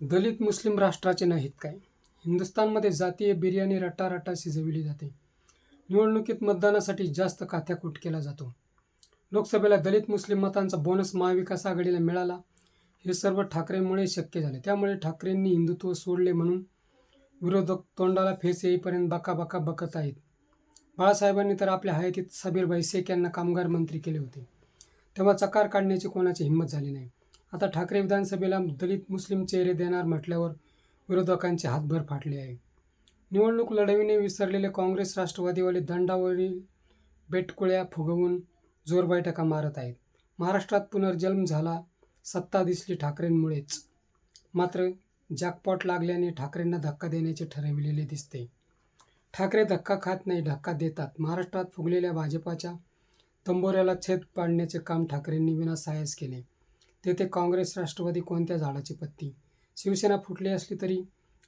दलित मुस्लिम राष्ट्राचे नाहीत काय? हिंदुस्थानमध्ये जातीय बिर्याणी रटारटा शिजविली जाते. निवडणुकीत मतदानासाठी जास्त काथ्याकूट केला जातो. लोकसभेला दलित मुस्लिम मतांचा बोनस महाविकास आघाडीला मिळाला. हे सर्व ठाकरेंमुळे शक्य झाले. त्यामुळे ठाकरेंनी हिंदुत्व सोडले म्हणून विरोधक तोंडाला फेस येईपर्यंत बकाबका बकत आहेत. बाळासाहेबांनी तर आपल्या हयातीत सबीरभाई शेख यांना कामगार मंत्री केले होते. तेव्हा चकार काढण्याची कोणाची हिंमत झाली नाही. आता ठाकरे विधानसभेला दलित मुस्लिम चेहरे देणार म्हटल्यावर विरोधकांचे हातभर फाटले आहे. निवडणूक लढविणे विसरलेले काँग्रेस राष्ट्रवादीवाले दंडावरील बेटकुळ्या फुगवून जोर बैठका मारत आहेत. महाराष्ट्रात पुनर्जन्म झाला सत्ता दिसली ठाकरेंमुळेच. मात्र जॅकपॉट लागल्याने ठाकरेंना धक्का देण्याचे ठरविलेले दिसते. ठाकरे धक्का खात नाही धक्का देतात. महाराष्ट्रात फुगलेल्या भाजपाच्या तंबोऱ्याला छेद पाडण्याचे काम ठाकरेंनी विनासायास केले. तेथे काँग्रेस राष्ट्रवादी कोणत्या झाडाची पत्ती? शिवसेना फुटली असली तरी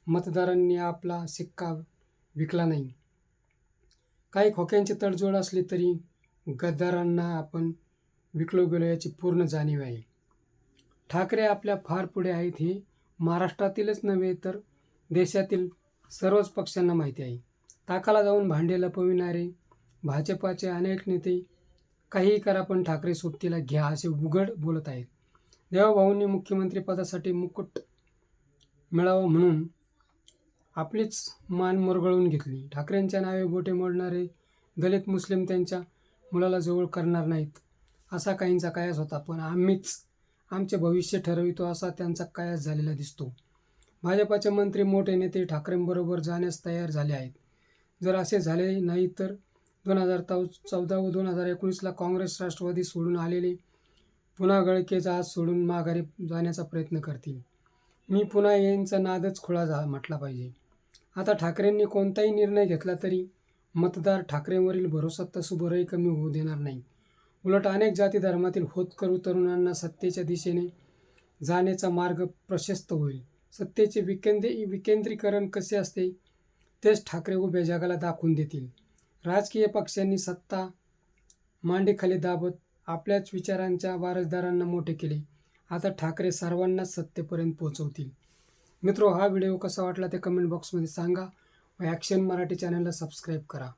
मतदारांनी आपला सिक्का विकला नाही. काही खोक्यांची तडजोड असली तरी गद्दारांना आपण विकलो गेलो याची पूर्ण जाणीव आहे. ठाकरे आपल्या फार पुढे आहेत हे महाराष्ट्रातीलच नव्हे तर देशातील सर्वच पक्षांना माहिती आहे. ताकाला जाऊन भांडे लपविणारे भाजपाचे अनेक नेते काहीही करा पण ठाकरे सोबतीला घ्या असे उघड बोलत आहेत. देवाभाऊंनी मुख्यमंत्रीपदासाठी मुकुट मिळावं म्हणून आपलीच मान मुरगळून घेतली. ठाकरेंच्या नावे बोटे मोडणारे दलित मुस्लिम त्यांच्या मुलाला जवळ करणार नाहीत असा काहींचा कायास होता. पण आम्हीच आमचे भविष्य ठरवितो असा त्यांचा कायास झालेला दिसतो. भाजपाचे मंत्री मोठे नेते ठाकरेंबरोबर जाण्यास तयार झाले आहेत. जर असे झाले नाही तर दोन हजार चौदा व दोन हजार एकोणीसला काँग्रेस राष्ट्रवादी सोडून आलेले पुन्हा गळकेचा हात सोडून माघारी जाण्याचा प्रयत्न करतील. मी पुन्हा यांचा नादच खुळा जा म्हटला पाहिजे. आता ठाकरेंनी कोणताही निर्णय घेतला तरी मतदार ठाकरेंवरील भरोसा तसुभरही कमी होऊ देणार नाही. उलट अनेक जाती धर्मातील होतकरू तरुणांना सत्तेच्या दिशेने जाण्याचा मार्ग प्रशस्त होईल. सत्तेचे विकेंद्री विकेंद्रीकरण कसे असते तेच ठाकरे उभ्या जगाला दाखवून देतील. राजकीय पक्षांनी सत्ता मांडीखाली दाबत आपल्याच विचारांच्या वारसदारांना मोठे केले. आता ठाकरे सर्वांनाच सत्तेपर्यंत पोहोचवतील. मित्रो हा व्हिडिओ कसा वाटला ते कमेंट बॉक्समध्ये सांगा व ॲक्शन मराठी चॅनलला सबस्क्राईब करा.